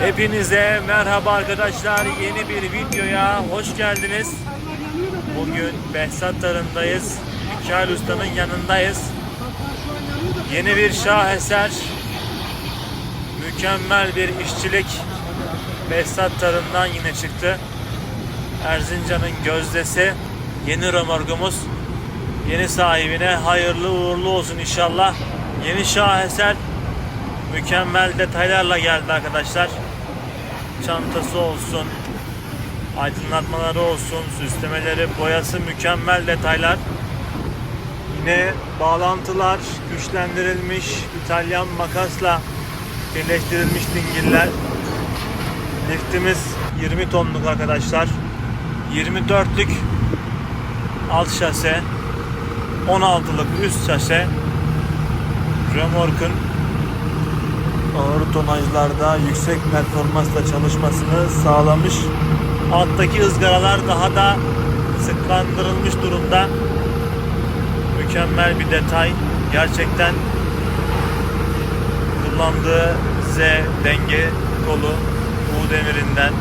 Hepinize merhaba arkadaşlar. Yeni bir videoya hoş geldiniz. Bugün Behzat Tarım'dayız. Mikail Usta'nın yanındayız. Yeni bir şaheser. Mükemmel bir işçilik. Behzat Tarım'dan yine çıktı. Erzincan'ın gözdesi. Yeni römorkumuz. Yeni sahibine hayırlı uğurlu olsun inşallah. Yeni şaheser mükemmel detaylarla geldi arkadaşlar. Çantası olsun, aydınlatmaları olsun, süslemeleri, boyası mükemmel detaylar. Yine bağlantılar güçlendirilmiş İtalyan makasla birleştirilmiş dingiller. Liftimiz 20 tonluk arkadaşlar. 24'lük alt şase, 16'lık üst şase. Römorkun ağır tonajlarda yüksek performansla çalışmasını sağlamış. Alttaki ızgaralar daha da sıklandırılmış durumda. Mükemmel bir detay. Gerçekten kullandığı Z denge kolu U demirinden.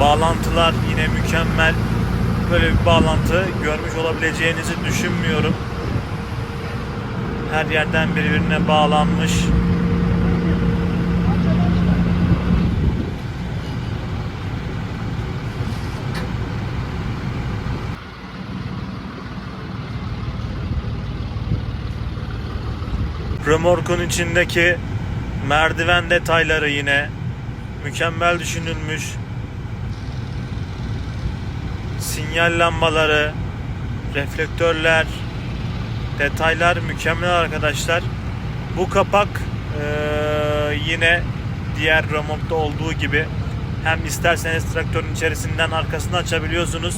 Bağlantılar yine mükemmel. Böyle bir bağlantı görmüş olabileceğinizi düşünmüyorum. Her yerden birbirine bağlanmış. Römorkun içindeki merdiven detayları yine mükemmel düşünülmüş. Sinyal lambaları, reflektörler, detaylar mükemmel arkadaşlar. Bu kapak eee, yine diğer römorkta olduğu gibi hem isterseniz traktörün içerisinden arkasını açabiliyorsunuz.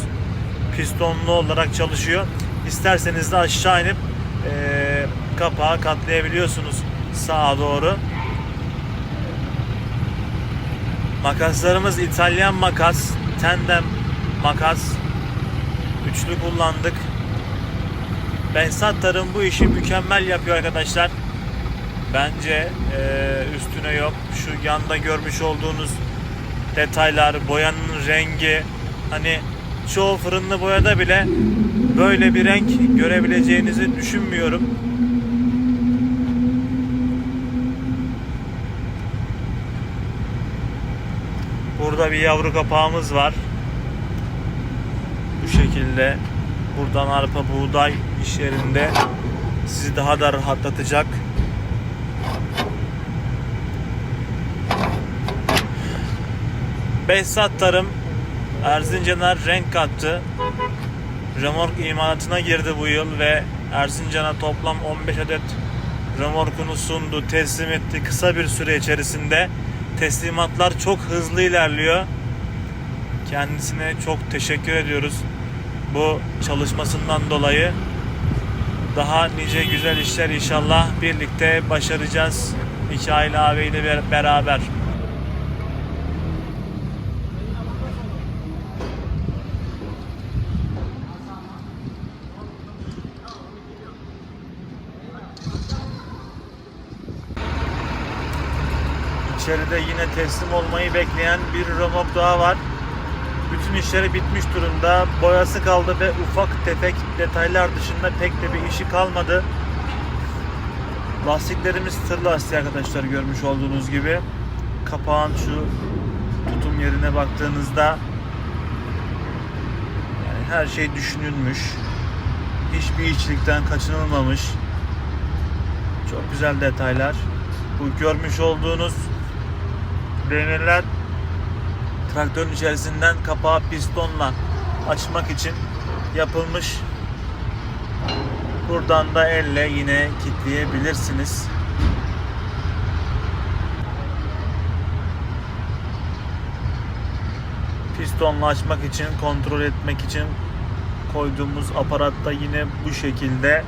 Pistonlu olarak çalışıyor. İsterseniz de aşağı inip eee, kapağı katlayabiliyorsunuz sağa doğru. Makaslarımız İtalyan makas, tandem makas. Üçlü kullandık. Behzat Tarım bu işi mükemmel yapıyor arkadaşlar. Bence eee, üstüne yok. Şu yanda görmüş olduğunuz detaylar, boyanın rengi hani çoğu fırınlı boyada bile böyle bir renk görebileceğinizi düşünmüyorum. Burada bir yavru kapağımız var. Bu şekilde buradan arpa buğday iş yerinde sizi daha da rahatlatacak. Behzat Tarım Erzincan'a renk kattı. Remork imalatına girdi bu yıl ve Erzincan'a toplam 15 adet remorkunu sundu, teslim etti kısa bir süre içerisinde. Teslimatlar çok hızlı ilerliyor. Kendisine çok teşekkür ediyoruz bu çalışmasından dolayı. Daha nice güzel işler inşallah birlikte başaracağız. Mikail abiyle ber- beraber. İçeride yine teslim olmayı bekleyen bir remork daha var. Bütün işleri bitmiş durumda. Boyası kaldı ve ufak tefek detaylar dışında pek de bir işi kalmadı. Lastiklerimiz tır lastiği arkadaşlar görmüş olduğunuz gibi. Kapağın şu tutum yerine baktığınızda yani her şey düşünülmüş. Hiçbir içlikten kaçınılmamış. Çok güzel detaylar. Bu görmüş olduğunuz demirler traktörün içerisinden kapağı pistonla açmak için yapılmış. Buradan da elle yine kilitleyebilirsiniz. Pistonla açmak için, kontrol etmek için koyduğumuz aparatta yine bu şekilde